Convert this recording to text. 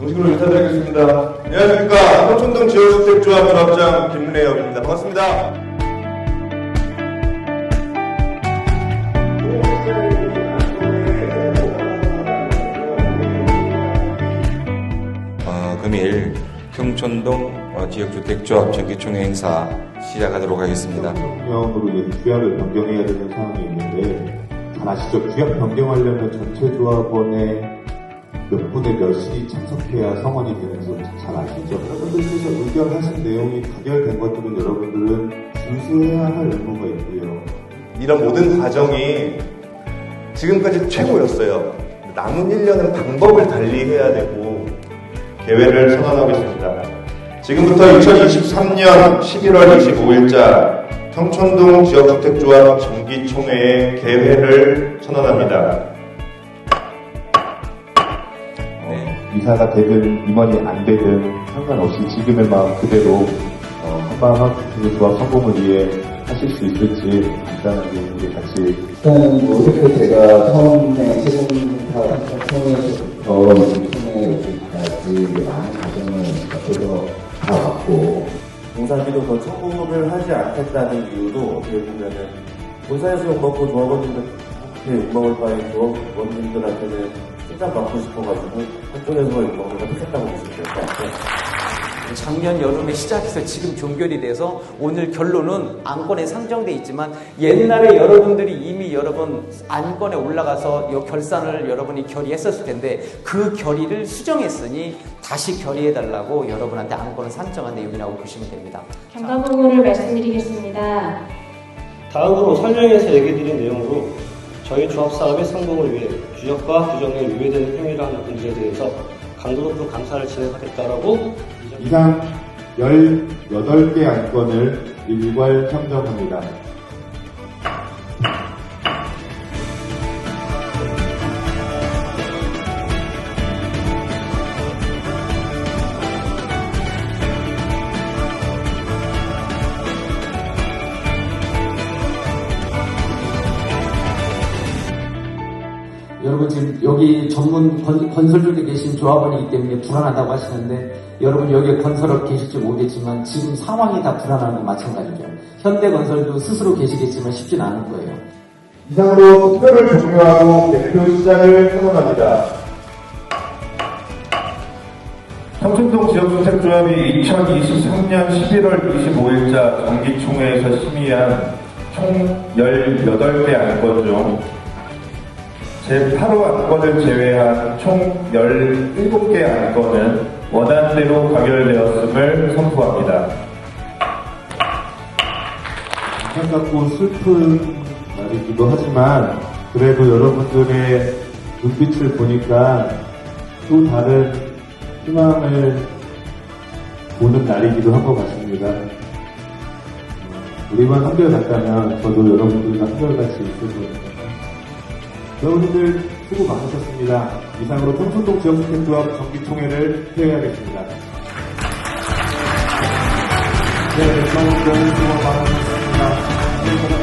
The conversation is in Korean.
정식으로 인사드리겠습니다. 안녕하십니까. 서촌동 지역주택조합 조합장 김래혁입니다. 반갑습니다. 어, 금일 평촌동 어, 지역주택조합 정기총회 행사 시작하도록 하겠습니다. 이제 규약을 변경해야 되는 상황이 있는데 잘 아시죠? 규약 변경하려면 전체 조합원의 몇 분의 몇이 참석해야 성원이 되는 거잘 아시죠? 여러분들께서 의견하신 내용이 가결된 것들은 여러분들은 준수해야 할 의무가 있고요. 이런 모든 과정이 지금까지 최고였어요. 남은 1년은 방법을 달리 해야 되고 계획을 선언하고 있습니다. 지금부터 2023년 11월 25일자 청천동 지역주택조합 정기총회의 개회를 선언합니다. 네. 이사가 되든 임원이 안 되든 상관없이 지금의 마음 그대로 어, 한마음 조합 성공을 위해 하실 수 있을지 간단하게 우리 같이 일단 모두들 제가 처음에 시공사 처음에서부터 처음에 여기까지 많은 과정을 거쳐서 다 왔고 공사비도 더 청구를 하지 않겠다는 이유도 어떻게 보면은 본사에서 욕먹고 조합원님들 욕먹을 바에 조합원님들한테는 칭찬 받고 싶어가지고 한쪽에서 욕먹는 걸 했다고 보시면 될 것 같아요. 작년 여름에 시작해서 지금 종결이 돼서 오늘 결론은 안건에 상정돼 있지만 옛날에 여러분들이 이미 여러분 안건에 올라가서 이 결산을 여러분이 결의했었을 텐데 그 결의를 수정했으니 다시 결의해달라고 여러분한테 안건을 산정한 내용이라고 보시면 됩니다. 경과 부분을 말씀드리겠습니다. 다음으로 설명에서 얘기 드린 내용으로 저희 조합 사업의 성공을 위해 규정과 규정에 위배되는 행위를 하는 분들에 대해서 강도 높은 감사를 진행하겠다라고 이상 18개 안건을 일괄 평정합니다. 여러분 지금 여기 전문 건, 건설 쪽에 계신 조합원이기 때문에 불안하다고 하시는데 여러분 여기에 건설업 계실지 모르겠지만 지금 상황이 다 불안한 건 마찬가지죠. 현대건설도 스스로 계시겠지만 쉽진 않을 거예요. 이상으로 투표를 종료하고 대표 시작을 선언합니다. 청춘동 지역주택조합이 2023년 11월 25일자 정기총회에서 심의한 총 18개 안건 중 제8호 안건을 제외한 총 17개 안건은 원안대로 가결되었음을 선포합니다. 안타깝고 슬픈 날이기도 하지만 그래도 여러분들의 눈빛을 보니까 또 다른 희망을 보는 날이기도 한 것 같습니다. 어, 우리만 한결 같다면 저도 여러분들과 한결같이 있을 겁니다. 여러분들 수고 많으셨습니다. 이상으로 평촌동 지역주택조합 정기총회를 회의하겠습니다. 네, 여러분들 수고 많으셨습니다. 네,